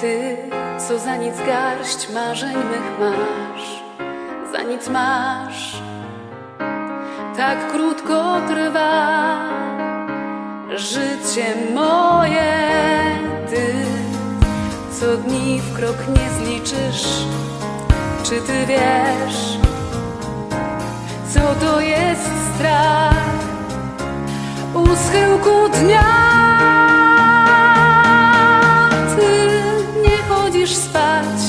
Ty, co za nic garść marzeń mych masz, za nic masz, tak krótko trwa życie moje. Ty, co dni w krok nie zliczysz, czy ty wiesz, co to jest strach u schyłku dnia? Spać,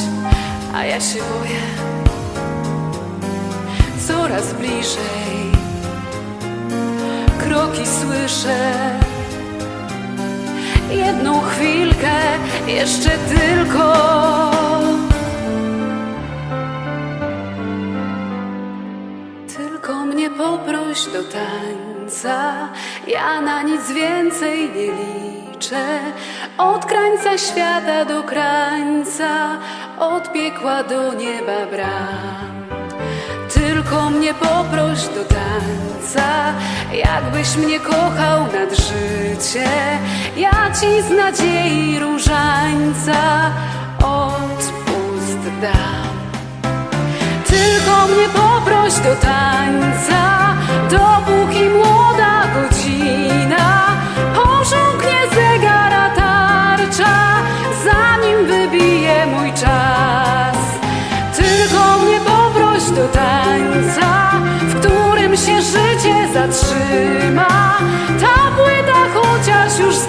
a ja się boję coraz bliżej. Kroki słyszę, jedną chwilkę, jeszcze tylko. Tylko mnie poproś do tańca, ja na nic więcej nie liczę. Od krańca świata do krańca, od piekła do nieba bram. Tylko mnie poproś do tańca, jakbyś mnie kochał nad życie. Ja ci z nadziei różańca odpust dam. Tylko mnie poproś do tańca, dopóki młoda чужд